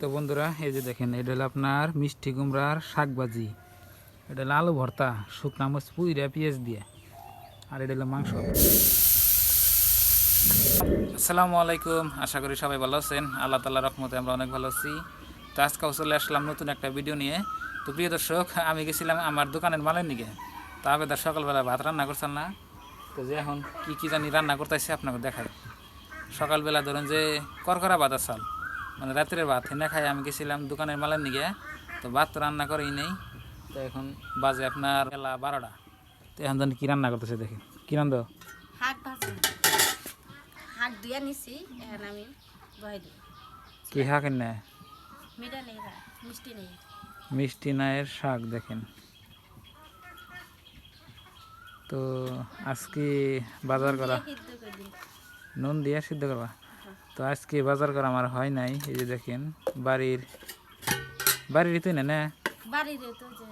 তো বন্ধুরা, এই যে দেখেন, এটা হলো আপনার মিষ্টি কুমড়ার শাক ভাজি এটা হলো আলু ভর্তা, শুকনা মাছ পুইরা, পেঁয়াজ দিয়ে। আর এটা হলো মাংস। আসসালামু আলাইকুম, আশা করি সবাই ভালো আছেন। আল্লাহ তাল্লাহ রহমতে আমরা অনেক ভালো আছি। তো আজকেও চলে আসলাম নতুন একটা ভিডিও নিয়ে। তো প্রিয় দর্শক, আমি গেছিলাম আমার দোকানের মালের নিকে। তা আবেদার সকালবেলা ভাত রান্না করছেন না। তো যে এখন কি কি জানি রান্না করতেছে আপনাকে দেখাই। সকালবেলা ধরুন যে করকরা ভাত চাল। মানে রাত্রের ভাত হেনে খাই আমি গেছিলাম দোকানের মালের নিকে তো ভাত তো রান্না করেই নেই। তো এখন বাজে আপনার বেলা বারোটা। তো এখন জানি কি রান্না করতেছে দেখি। কি রান্ধ? হাট ভাজি। হাট দুয়া নিছি এখন আমি বহাই দিই কি শাক না মিষ্টি নেই। মিষ্টি নায়ের শাক দেখেন। তো আজকে বাজার করা করে নুন দিয়ে সিদ্ধ করবা? তো আজকে বাজার করা আমার হয় নাই এই যে দেখেন বাড়ির বাড়ির তুই না না? বাড়ির তো যে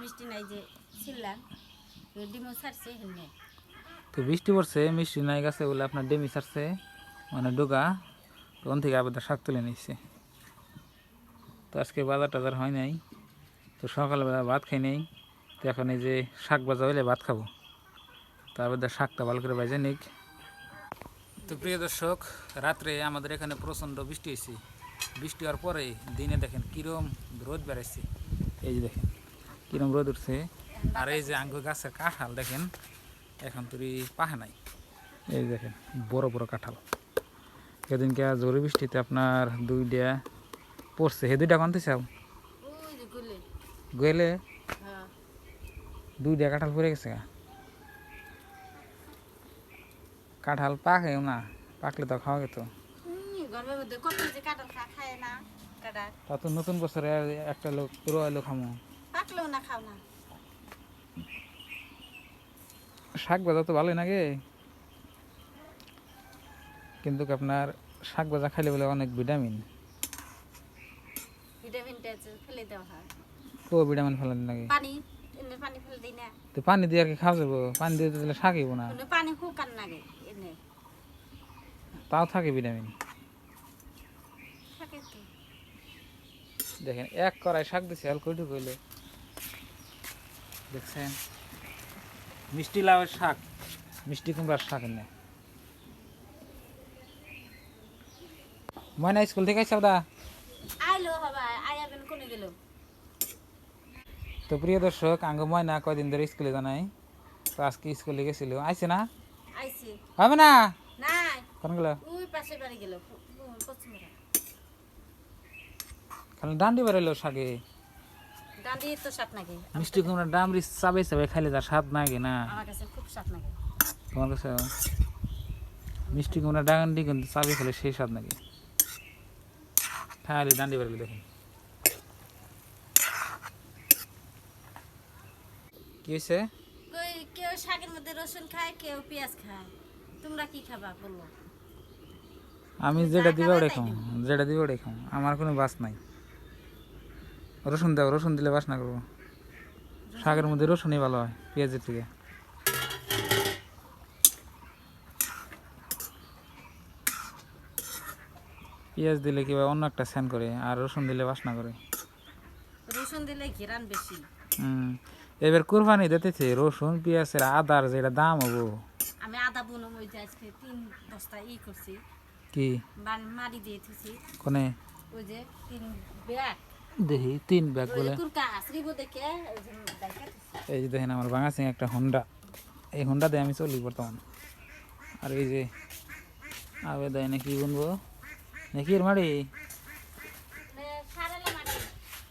মিষ্টি নাই যে ছিললাম ডিমো ছাড়ছে হেনে তো বৃষ্টি পড়ছে মিষ্টি নাই গাছে বলে আপনার ডেমি ছাড়ছে মানে ডোগা তো ওন থেকে আবার শাক তুলে নিচ্ছে তো আজকে বাজার টাজার হয় নাই তো সকালবেলা ভাত খাই নেই তো এখন এই যে শাক ভাজা হইলে ভাত খাব। তারপর শাকটা ভালো করে বাজে নিক। তো প্রিয় দর্শক রাত্রে আমাদের এখানে প্রচণ্ড বৃষ্টি হয়েছে। বৃষ্টি হওয়ার পরে দিনে দেখেন কিরম রোদ বেড়াইছে। এই যে দেখেন কিরম রোদ উঠছে। আর এই যে আঙ্গুর গাছের কাঁঠাল দেখেন এখন তুই পাহে নাই। এই দেখেন বড় বড় কাঁঠাল। সেদিনকে জোরে বৃষ্টিতে আপনার দুইটা পড়ছে। হে দুইটা কনতে চাও? গেলে? হ্যাঁ। দুইটা কাঁঠাল পড়ে গেছে গা। কাঁঠাল পাকেও না পাকলে তো খাওয়া যেত। তা তো নতুন বছরে একটা লোক পুরো এলো খামো। পাকলেও না খাও না। শাক ভাজা তো ভালোই লাগে কিন্তু আপনার শাক ভাজা খাইলে বলে অনেক ভিটামিন। ভিটামিনটা আছে ফেলে দেওয়া হয়। ও ভিটামিন ফেলান লাগে পানি। পানি ফেলে দিই না। তো পানি দিয়ে আর কি খাওয়া যাব? পানি দিয়ে দিলে শাকইব না। পানি শুকান লাগে এনে। তাও থাকে ভিটামিন। দেখেন এক কড়াই শাক দিছে অল্প একটু কইলে। দেখছেন? মিষ্টি লাউয়ের শাক মিষ্টি কুমড়ার শাক এনে। ময়না স্কুল থেকে আইসা দা আইলো হবা আয়াবেন কোনে গেল? তো প্রিয় দর্শক আঙ্গ ময়না কয়দিন ধরে স্কুলে জানাই তো আজকে স্কুলে গেছিল আইছে না? হবে না? কোন গেল? ওই পাশে বাড়ি গেল খালি ডান্ডি বেরোলো নাকি মিষ্টি কুমড়ার ডামরি চাবে চাবে খাইলে তার স্বাদ নাগে না? তোমার কাছে মিষ্টি কুমড়া ডান্ডি কিন্তু চাবে খেলে সেই স্বাদ নাকি খালি ডান্ডি বেরোলো দেখেন। কি হয়েছে কেউ শাকের মধ্যে রসুন খায় কেউ পেঁয়াজ খায়। তোমরা কি খাবা বলো? আমি যেটা দিবে ওটাই খাও যেটা দিবে ওটাই খাও আমার কোনো বাস নাই। রসুন দাও রসুন দিলে বাস না করব। শাকের মধ্যে রসুনই ভালো হয় পেঁয়াজের থেকে। পেঁয়াজ দিলে কিবা অন্য একটা স্যান করে আর রসুন দিলে বাসনা করে। রসুন দিলে ঘিরান বেশি। হুম। এবার কুরবানি দিতেছে রসুন পেঁয়াজের আদার যেটা দাম হব। আমি আদা বুনো যে আজকে তিন বস্তা ই করছি। কি? মারি দিয়ে থুছি কোনে? ওই যে তিন ব্যাগ। দেখি তিন ব্যাগ বলে। এই যে দেখেন আমার ভাঙা সিং একটা হন্ডা। এই হন্ডা দিয়ে আমি চলি বর্তমান। আর এই যে আবে দেয় নাকি বুনবো? নাকি এর মাড়ি?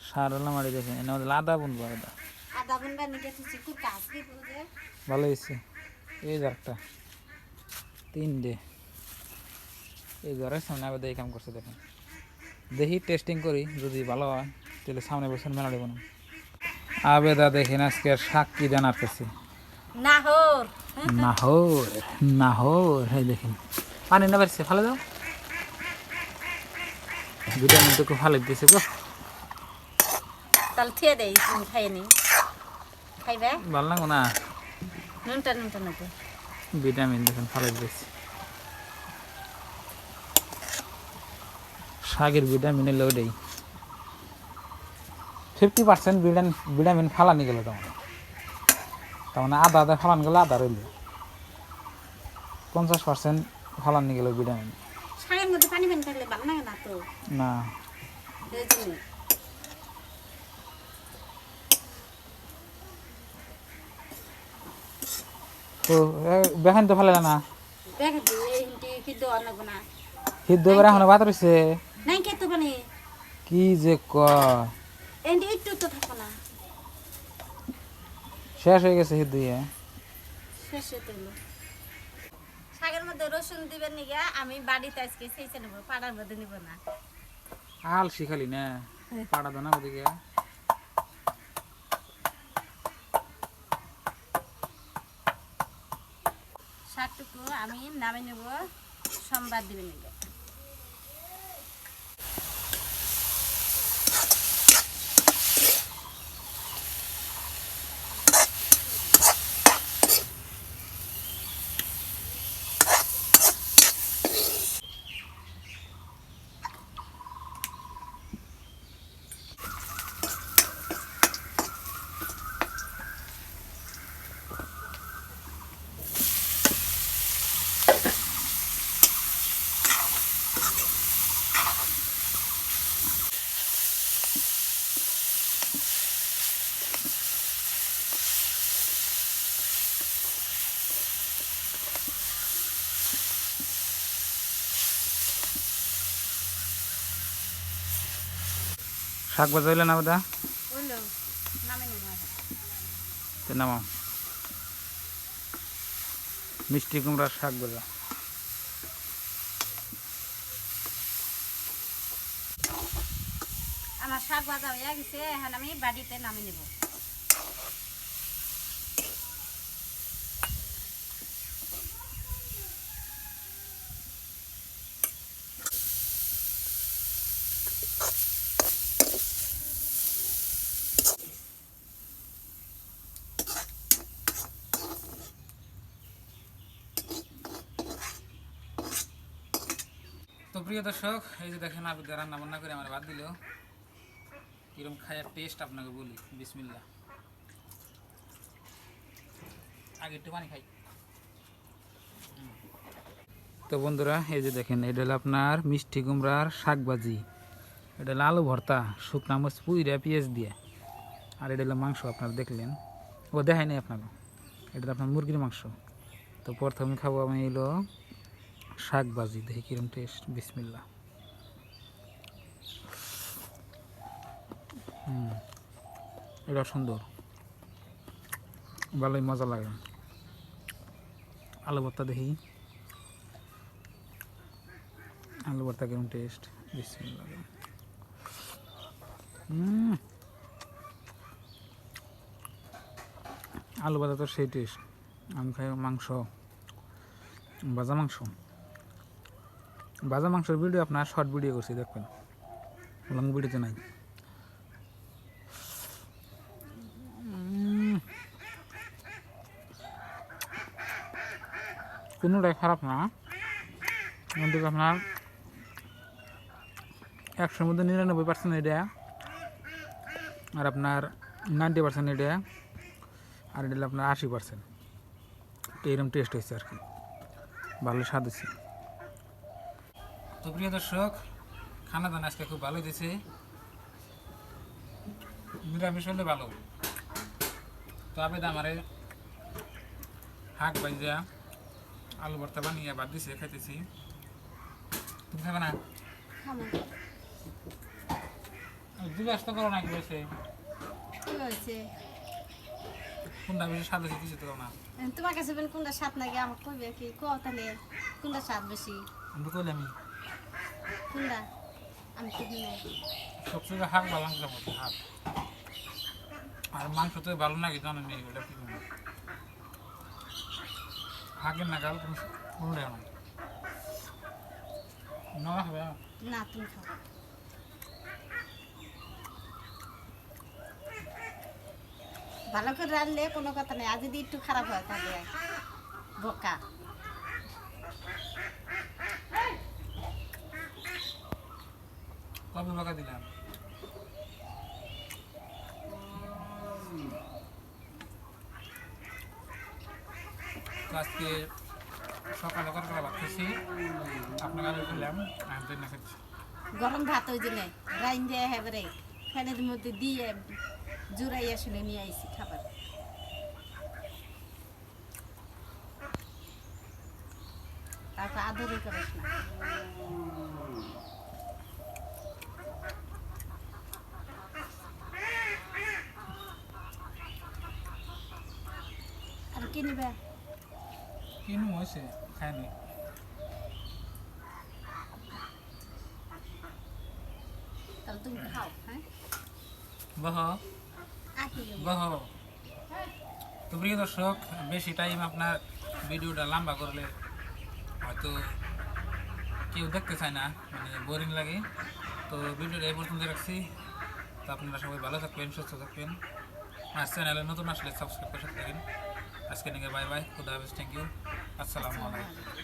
সারালা মাড়ি। দেখেন এনে আমাদের লাদা বুনবো আদা ভালো হয়েছে। এই একটা তিন ডে এই সামনে আবার এই কাম করছে দেখেন। দেখি টেস্টিং করি যদি ভালো হয় তাহলে সামনে বছর মেলা দেবো না। আবেদা দেখেন আজকে আর শাক কি দেন নাহর। নাহর নাহর এই দেখেন। পানি না ফালে দাও ভিটামিন তো খুব ভালো দিয়েছে গো। তাহলে থিয়ে দেই তুমি খাই নি খাইবে? ভালো লাগো না। নুনটা নুনটা নাকি। ভিটামিন দেখেন ভালো দিয়েছে শাকের ভিটামিন এলো ওটাই ফিফটি পার্সেন্ট ভিটামিন ভিটামিন ফালানি গেল তখন। তার মানে আদা আদা ফালান গেলে আদা রইল। পঞ্চাশ পার্সেন্ট ফালানি গেল ভিটামিন। শাকের মধ্যে পানি পানি ভালো লাগে না তো? না। জন্য বেখান তো ফালে না? কে? কি একটু না। শেষ হয়ে গেছে সিদ্ধ ইয়ে। শাকের মধ্যে রসুন দিবেন নিগে আমি বাড়িতে আজকে সেইছে নেব পাড়ার মধ্যে নিব না। আল শিখালি না? পাড়া দানা ওদিকে। শাকটুকু আমি নামে নেব। সোমবার দিবে নিগে শাক হইলে না দাদা তো নামাও। মিষ্টি কুমড়ার শাক বাজা আমার শাক ভাজা হয়ে গেছে এখন আমি বাড়িতে নামিয়ে নেব। প্রিয় দর্শক, এই যে দেখেন আপনি রান্না বান্না করে আমার বাদ দিল। কিরম খায়ার টেস্ট আপনাকে বলি বিসমিল্লা আগে একটু পানি খাই। তো বন্ধুরা, এই যে দেখেন, এটা হলো আপনার মিষ্টি কুমড়ার শাক ভাজি এটা হলো আলু ভর্তা, শুকনা মরিচ পুইরা পেঁয়াজ দিয়ে। আর এটা হলো মাংস, আপনারা দেখলেন। ও দেখাই নাই আপনাকে। এটা আপনার মুরগির মাংস। তো প্রথমে খাব আমি এলো শাক ভাজি দেখি কিরম টেস্ট বিসমিল্লা হুম, এটা সুন্দর। ভালোই মজা লাগে। আলু ভর্তা দেখি। আলু ভর্তা কিরম টেস্ট বিসমিল্লা আলু ভাজা তো সেই টেস্ট আমি খাই মাংস, ভাজা মাংস। ভাজা মাংসের ভিডিও আপনার শর্ট ভিডিও করছি, দেখবেন। লং ভিডিওতে নাই। কোনোটাই খারাপ না। আপনার একশোর মধ্যে নিরানব্বই পার্সেন্ট এটা, আর আপনার নাইনটি পার্সেন্ট এটা, আর এটা আপনার আশি পার্সেন্ট এইরকম টেস্ট হয়েছে আর কি। ভালো স্বাদ হয়েছে। তো প্রিয় দর্শক খানা দানা আজকে খুব ভালো দিয়েছে নিরামিষ হলে ভালো। তো আবেদ আমারে হাঁক বাইজা আলু ভর্তা বানিয়ে বাদ দিছে খাইতেছি। তুমি খাবে না? জিজ্ঞাসা তো করো না কি হয়েছে। কোনটা বেশি স্বাদ হয়েছে কিছু তো না। তোমার কাছে কোনটা স্বাদ লাগে আমার কইবে কি? কো তাহলে কোনটা স্বাদ বেশি? আমি তো কইলাম কোনটা? আমি তো নাই। সবচেয়ে হাঁক ভালো লাগছে আমার হাঁক। আর মাংস তো ভালো নাকি জানেন নি ওটা কি হাঁকের না গাল কোনো নাই না হবে না তুমি খাও। ভালো করে রাখলে কোনো কথা নেই। আর যদি একটু খারাপ হয় তাহলে বোকা। কবে বাঁকা দিলাম। আজকে সকালে কতটা ভাবতেছি? আপনাকে আগে করলাম আমি না খাচ্ছি। গরম ভাত ওই জন্য রাইন দিয়ে এবারে ফ্যানের মধ্যে দিয়ে জুড়াই আসলে নিয়ে আইছি খাবার। তারপর আদরই করিস না। আর কি নিবে কিনু তাহলে তুমি খাও হ্যাঁ? বহ। তো প্রিয় দর্শক বেশি টাইম আপনার ভিডিওটা লম্বা করলে হয়তো কেউ দেখতে চায় না মানে বোরিং লাগে। তো ভিডিওটা এই পর্যন্ত রাখছি। তো আপনারা সবাই ভালো থাকবেন সুস্থ থাকবেন। আর চ্যানেলে নতুন আসলে সাবস্ক্রাইব করে থাকেন। আজকে নিয়ে বাই বাই খুদা হাফিজ থ্যাংক ইউ আসসালামু আলাইকুম।